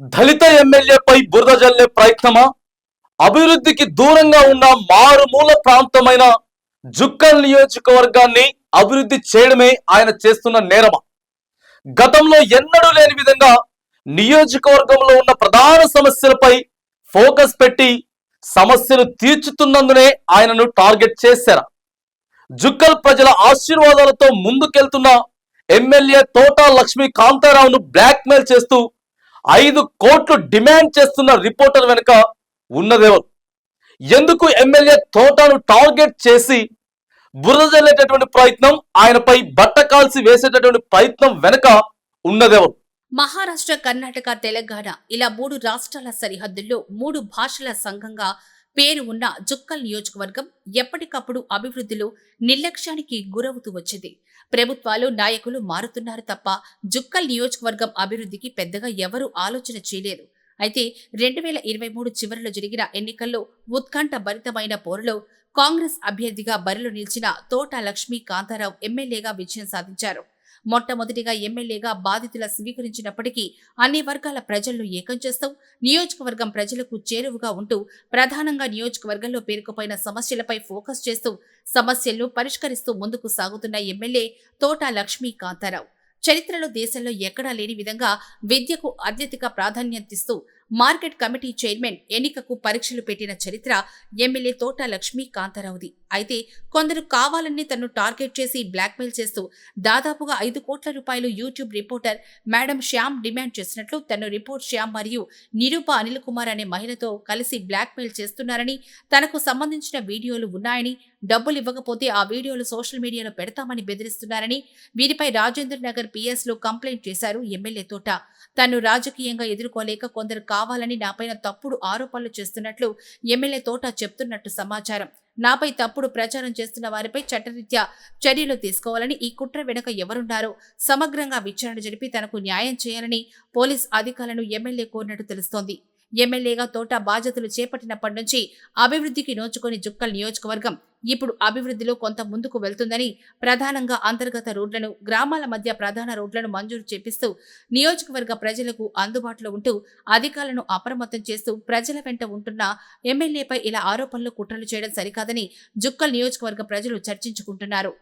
దళిత ఎమ్మెల్యేపై బురద జల్లే ప్రయత్నమా? అభివృద్ధికి దూరంగా ఉన్న మారుమూల ప్రాంతమైన జుక్కల్ నియోజకవర్గాన్ని అభివృద్ధి చేయడమే ఆయన చేస్తున్న నేరమా? గతంలో ఎన్నడూ లేని విధంగా నియోజకవర్గంలో ఉన్న ప్రధాన సమస్యలపై ఫోకస్ పెట్టి సమస్యలు తీర్చుతున్నందునే ఆయనను టార్గెట్ చేశారా? జుక్కల్ ప్రజల ఆశీర్వాదాలతో ముందుకెళ్తున్న ఎమ్మెల్యే తోటా లక్ష్మీ కాంతారావును బ్లాక్మెయిల్ చేస్తూ ఐదు కోట్లు డిమాండ్ చేస్తున్న రిపోర్టర్ వెనుక ఉన్నదేవరు ఎందుకు ఎమ్మెల్యే తోటను టార్గెట్ చేసి బురదజల్లేటటువంటి ప్రయత్నం ఆయనపై బట్ట కాల్సి వేసేటటువంటి ప్రయత్నం వెనుక ఉన్నదేవరు మహారాష్ట్ర కర్ణాటక తెలంగాణ ఇలా మూడు రాష్ట్రాల సరిహద్దుల్లో మూడు భాషల సంఘంగా పేరు ఉన్న జుక్కల్ నియోజకవర్గం ఎప్పటికప్పుడు అభివృద్ధిలో నిర్లక్ష్యానికి గురవుతూ వచ్చింది. ప్రభుత్వాలు నాయకులు మారుతున్నారు తప్ప జుక్కల్ నియోజకవర్గం అభివృద్ధికి పెద్దగా ఎవరూ ఆలోచన చేయలేరు అయితే రెండు వేల ఇరవై మూడు చివరిలో జరిగిన ఎన్నికల్లో ఉత్కంఠ భరితమైన పోరులో కాంగ్రెస్ అభ్యర్థిగా బరిలో నిలిచిన తోట లక్ష్మీ కాంతారావు ఎమ్మెల్యేగా విజయం సాధించారు. మొట్టమొదటిగా ఎమ్మెల్యేగా బాధితుల స్వీకరించినప్పటికీ అన్ని వర్గాల ప్రజలను ఏకం చేస్తూ. నియోజకవర్గం ప్రజలకు చేరువగా ఉంటూ ప్రధానంగా నియోజకవర్గంలో పేరుకుపోయిన సమస్యలపై ఫోకస్ చేస్తూ సమస్యలను పరిష్కరిస్తూ ముందుకు సాగుతున్న ఎమ్మెల్యే తోట లక్ష్మీ కాంతారావు చరిత్రలో దేశంలో ఎక్కడా లేని విధంగా విద్యకు అత్యధిక ప్రాధాన్యతిస్తూ మార్కెట్ కమిటీ చైర్మన్ ఎన్నికకు పరీక్షలు పెట్టిన చరిత్ర ఎమ్మెల్యే తోట లక్ష్మీ కాంతారావుది. అయితే కొందరు కావాలని తను టార్గెట్ చేసి బ్లాక్మెయిల్ చేస్తూ దాదాపుగా ఐదు కోట్ల రూపాయలు YouTube reporter madam Shyam demand చేసినట్లు తను రిపోర్ట్ శ్యామ్ మరియు నిరూప అనిల్ కుమార్ అనే మహిళతో కలిసి బ్లాక్మెయిల్ చేస్తున్నారని తనకు సంబంధించిన వీడియోలు ఉన్నాయని డబ్బులు ఇవ్వకపోతే ఆ వీడియోలు సోషల్ మీడియాలో పెడతామని బెదిరిస్తున్నారని వీరిపై రాజేంద్ర నగర్ పిఎస్లో కంప్లైంట్ చేశారు ఎమ్మెల్యే తోట. తను రాజకీయంగా ఎదుర్కోలేక కొందరు కావాలని నాపైన తప్పుడు ఆరోపణలు చేస్తున్నట్లు ఎమ్మెల్యే తోట చెప్తున్నట్టు సమాచారం. నాపై తప్పుడు ప్రచారం చేస్తున్న వారిపై చట్టరీత్యా చర్యలు తీసుకోవాలని ఈ కుట్ర వెనుక ఎవరున్నారో సమగ్రంగా విచారణ జరిపి తనకు న్యాయం చేయాలని పోలీస్ అధికారులను ఎమ్మెల్యే కోరినట్టు తెలుస్తోంది. ఎమ్మెల్యేగా తోట బాధ్యతలు చేపట్టినప్పటి నుంచి అభివృద్ధికి నోచుకొని జుక్కల్ నియోజకవర్గం ఇప్పుడు అభివృద్ధిలో కొంత ముందుకు వెళ్తుందని ప్రధానంగా అంతర్గత రోడ్లను గ్రామాల మధ్య ప్రధాన రోడ్లను మంజూరు చేపిస్తూ నియోజకవర్గ ప్రజలకు అందుబాటులో ఉంటూ అధికారులను అప్రమత్తం చేస్తూ ప్రజల వెంట ఉంటున్న ఎమ్మెల్యేపై ఇలా ఆరోపణలు కుట్రలు చేయడం సరికాదని జుక్కల్ నియోజకవర్గ ప్రజలు చర్చించుకుంటున్నారు.